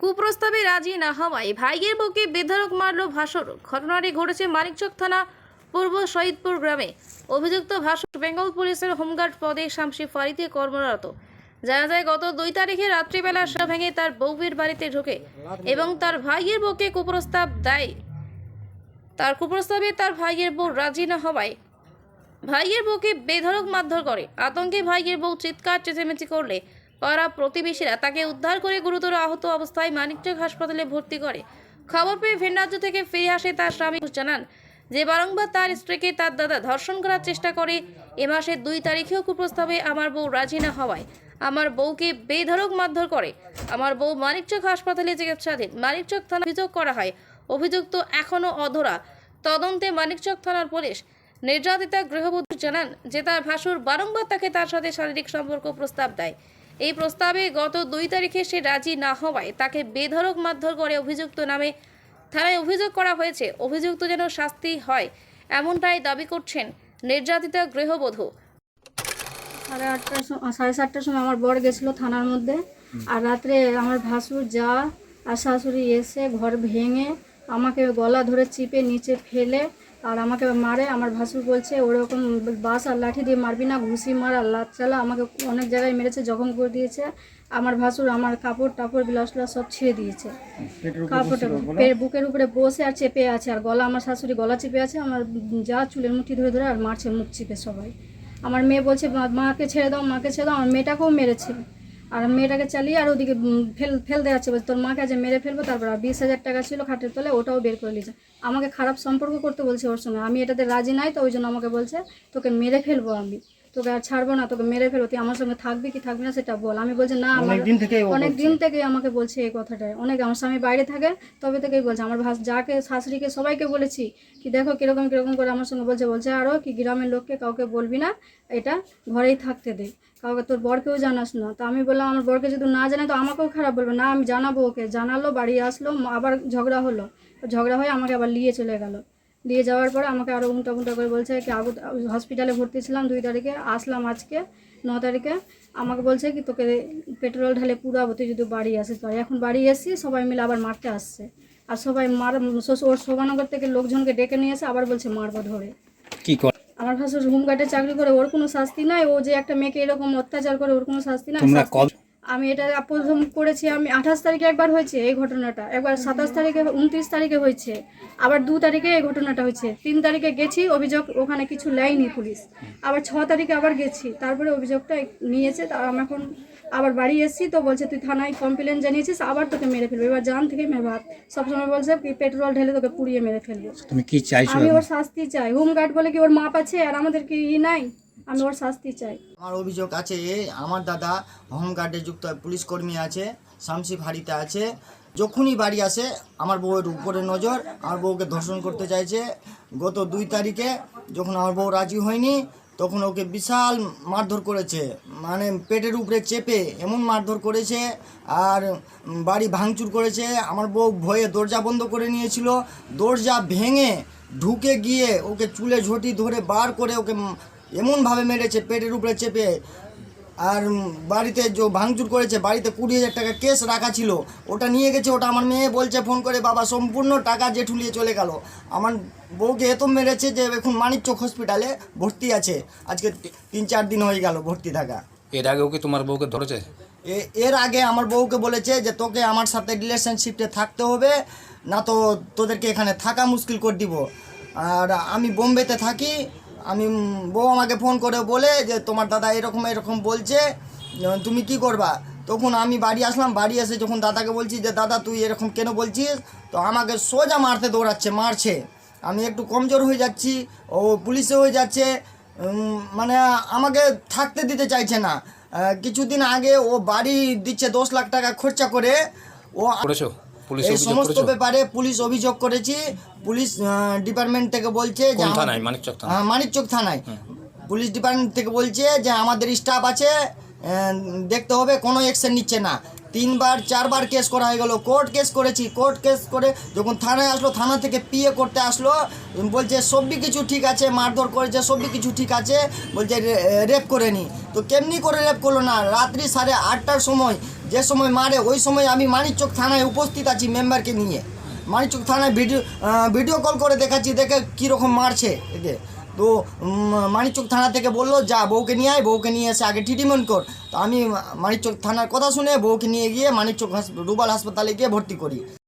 কুপ্রস্তাবে রাজি না হওয়ায় ভাইয়ের বুকে বেধড়ক মারল ভাসুর। ঘটনাটি ঘটেছে মানিকচক থানা, পূর্ব শহীদপুর গ্রামে। অভিযুক্ত ভাসুর বেঙ্গল পুলিশের হোমগার্ড পদে শামসি ফারিতে কর্মরত। জানা যায়, গত দুই তারিখে রাত্রিবেলা সা ভেঙে তার বউয়ের বাড়িতে ঢোকে এবং তার ভাইয়ের বুকে কুপ্রস্তাব দেয়। তার কুপ্রস্তাবে তার ভাইয়ের বউ রাজি না হওয়ায় ভাইয়ের বউকে বেধরক মারধর করে। আতঙ্কে ভাইয়ের বউ চিৎকার, চেঁচামেচি করলে পাড়া প্রতিবেশীরা তাকে উদ্ধার করে গুরুতর আহত অবস্থায় মানিকচক হাসপাতালে ভর্তি করে। খবর পেয়ে ভিন থেকে ফিরে আসে তার স্বামী জানান, যে বারংবার তার স্ত্রীকে তার দাদা ধর্ষণ করার চেষ্টা করে, এ মাসের দুই তারিখেও কুপ্রস্তাবে আমার বউ রাজি না হওয়ায়। আমার বউকে বেধড়ক মারধর করে। আমার বউ মানিকচক হাসপাতালে চিকিৎসাধীন। মানিকচক থানা অভিযোগ করা হয়, অভিযুক্ত এখনও অধরা। তদন্তে মানিকচক থানার পুলিশ নির্যাতিতা গৃহবধূ জানান, যে তার ভাসুর বারংবার তাকে তার সাথে শারীরিক সম্পর্ক প্রস্তাব দেয়। এই প্রস্তাবে গত দুই তারিখে সে রাজি না হওয়ায় তাকে বেধড়ক মারধর করে অভিযুক্ত নামে থানায় অভিযোগ করা হয়েছে। অভিযুক্ত যেন শাস্তি হয়, এমনটাই দাবি করছেন নির্যাতিতা গৃহবধূ। সাড়ে আটটার সময় সাড়ে সাতটার সময় আমার বর গেছিল থানার মধ্যে। আর রাত্রে আমার ভাসুর যা আর শাশুড়ি এসে ঘর ভেঙে আমাকে গলা ধরে চিপে নিচে ফেলে আর আমাকে মারে আমার ভাসুর বলছে ওরকম বাস আর লাঠি দিয়ে মারবি না ঘুষি মার আর লাত চালা। আমাকে অনেক জায়গায় মেরেছে জখম করে দিয়েছে। আমার ভাসুর আমার কাপড় টাপড় বিলাস বিলাস সব ছিঁড়ে দিয়েছে। কাপড়টা পেট বুকের উপরে বসে আর চেপে আছে আর গলা আমার শাশুড়ি গলা চেপে আছে আমার যা চুলের মুঠি ধরে ধরে আর মারছে মুখ চিপে সবাই। আমার মেয়ে বলছে "মা- মাকে ছেড়ে দাও মাকে ছেড়ে দাও। আমার মেয়েটাকেও মেরেছে। আর মেয়েটাকে চালিয়ে আর ওদিকে ফেল ফেল দেওয়া বলছে, তোর মাকে আজ মেরে ফেলব, তারপর আর বিশ হাজার টাকা ছিল খাটের তলে ওটাও বের করে নিয়েছে। আমাকে খারাপ সম্পর্ক করতে বলছে ওর সঙ্গে। আমি এটাতে রাজি নাই, তো ওই জন্য আমাকে বলছে, তোকে মেরে ফেলব আমি। তোকে আর ছাড়বো না তোকে মেরে ফেলো তুই আমার সঙ্গে থাকবি কি থাকবি না সেটা বল। আমি বলছি না আমার অনেক দিন থেকে অনেক দিন থেকেই আমাকে বলছে এই কথাটা। অনেক আমার স্বামী বাইরে থাকে তবে থেকেই বলছে। আমার ভাস যাকে শাশুড়িকে সবাইকে বলেছি কি দেখো কীরকম কীরকম করে আমার সঙ্গে বলছে। বলছে আরও কি গ্রামের লোককে কাউকে বলবি না এটা ঘরেই থাকতে দে। কাউকে তোর বরকেও জানাস না। তো আমি বললাম আমার বরকে যদি না জানে তো আমাকেও খারাপ বলবে। না আমি জানাব ওকে। জানালো বাড়ি আসলো আবার ঝগড়া হলো। ঝগড়া হয়ে আমাকে আবার নিয়ে চলে গেল। দিয়ে যাওয়ার পরে আমাকে আরও উল্টা উল্টা করে বলছে কি আগু হসপিটালে ভর্তি ছিলাম দুই তারিখে আসলাম আজকে ন তারিখে। আমাকে বলছে কি তোকে পেট্রোল ঢালে পুরাবো তুই যদি বাড়ি আসিস। বাড়ি এখন বাড়ি এসছি সবাই মিলে আবার মারতে আসছে। আর সবাই মার ওর শোভানগর থেকে লোকজনকে ডেকে নিয়ে এসে আবার বলছে মারবো ধরে। কি করে আমার ভাষা হোমগার্ডে চাকরি করে ওর কোনো শাস্তি নাই। ও যে একটা মেয়েকে এরকম অত্যাচার করে ওর কোনো শাস্তি নাই। আমি এটা প্রথম করেছি আমি আঠাশ তারিখে একবার হয়েছে এই ঘটনাটা। একবার সাতাশ তারিখে উনত্রিশ তারিখে হয়েছে। আবার দু তারিখে এই ঘটনাটা হয়েছে। তিন তারিখে গেছি অভিযোগ ওখানে কিছু নেয়নি পুলিশ। আবার ছ তারিখে আবার গেছি। তারপরে অভিযোগটা নিয়েছে তার আমি এখন আবার বাড়ি এসেছি তো বলছে তুই থানায় কমপ্লেন জানিয়েছিস আবার তোকে মেরে ফেলবে। এবার জান থেকে মেয়ে ভাব সবসময় বলছে কি পেট্রোল ঢেলে তোকে পুড়িয়ে মেরে ফেলবে। তুমি কি চাইছো আমি ওর শাস্তি চাই। হোমগার্ড বলে কি ওর মাপ আছে? আর আমাদের কি ই নাই? আমি ওর শাস্তি চাই। আমার অভিযোগ আছে আমার দাদা হোমগার্ডে যুক্ত পুলিশ কর্মী আছে, শামসি ফাঁড়িতে আছে। যখনই বাড়ি আসে, আমার বউয়ের উপরে নজর, আমার বউকে ধর্ষণ করতে চাইছে। গত দুই তারিখে যখন আমার বউ রাজি হয়নি, তখন ওকে বিশাল মারধর করেছে। মানে পেটের উপরে চেপে এমন মারধর করেছে, আর বাড়ি ভাঙচুর করেছে। আমার বউ ভয়ে দরজা বন্ধ করে নিয়েছিল। দরজা ভেঙে ঢুকে গিয়ে ওকে চুলে ঝটি ধরে বার করে ওকে এমনভাবে মেরেছে পেটের উপরে চেপে। আর বাড়িতে যে ভাঙচুর করেছে বাড়িতে কুড়ি হাজার টাকা কেস রাখা ছিল ওটা নিয়ে গেছে ওটা আমার মেয়ে বলছে ফোন করে বাবা সম্পূর্ণ টাকা জেঠুলিয়ে চলে গেল। আমার বউকে এত মেরেছে যে এখন মানিকচক হসপিটালে ভর্তি আছে। আজকে তিন চার দিন হয়ে গেল ভর্তি থাকা। এর আগেও কি তোমার বউকে ধরেছে? এর আগে আমার বউকে বলেছে যে তোকে আমার সাথে রিলেশনশিপে থাকতে হবে না তো তোদেরকে এখানে থাকা মুশকিল করে দিব। আর আমি বোম্বেতে থাকি আমি বউ আমাকে ফোন করে বলে যে, তোমার দাদা এরকম এরকম বলছে তুমি কি করবা? তখন আমি বাড়ি আসলাম, বাড়ি এসে যখন দাদাকে বলছি যে, দাদা, তুই এরকম কেন বলছিস? তো আমাকে সোজা মারতে দৌড়াচ্ছে, মারছে। আমি একটু কমজোর হয়ে যাচ্ছি, ও পুলিশে হয়ে যাচ্ছে মানে আমাকে থাকতে দিতে চাইছে না। কিছুদিন আগে ও বাড়ি দিচ্ছে দশ লাখ টাকা খরচা করে, ও এই সমস্ত ব্যাপারে পুলিশ অভিযোগ করেছি। পুলিশ ডিপার্টমেন্ট থেকে বলছে যে কোন থানায়? মানিকচক থানা হ্যাঁ, মানিকচক থানায়। পুলিশ ডিপার্টমেন্ট থেকে বলছে যে আমাদের স্টাফ আছে দেখতে হবে কোনো অ্যাকশন নিচ্ছে না। তিনবার, চারবার কেস করা হয়ে গেল। কোর্ট কেস করেছি। কোর্ট কেস করে যখন থানায় আসলো, থানা থেকে পিএ করতে আসলো, বলছে সবই কিছু ঠিক আছে, মারধর করেছে সবই কিছু ঠিক আছে। বলছে রেপ করেনি তো কেমনি করে রেপ করল না? রাত্রি সাড়ে আটটার সময়, যে সময় মারে, ওই সময় আমি মানিকচক থানায় উপস্থিত আছি মেম্বারকে নিয়ে। মানিকচক থানায় ভিডিও ভিডিও কল করে দেখাচ্ছি, দেখে কীরকম মারছে। একে তো মানিকচক থানা থেকে বলল, যা, বউকে নিয়ে আয়, বউকে নিয়ে এসে আগে ট্রিটমেন্ট কর। তো আমি মানিকচক থানার কথা শুনে বউকে নিয়ে গিয়ে মানিকচক রুবাল হাসপাতালে গিয়ে ভর্তি করি।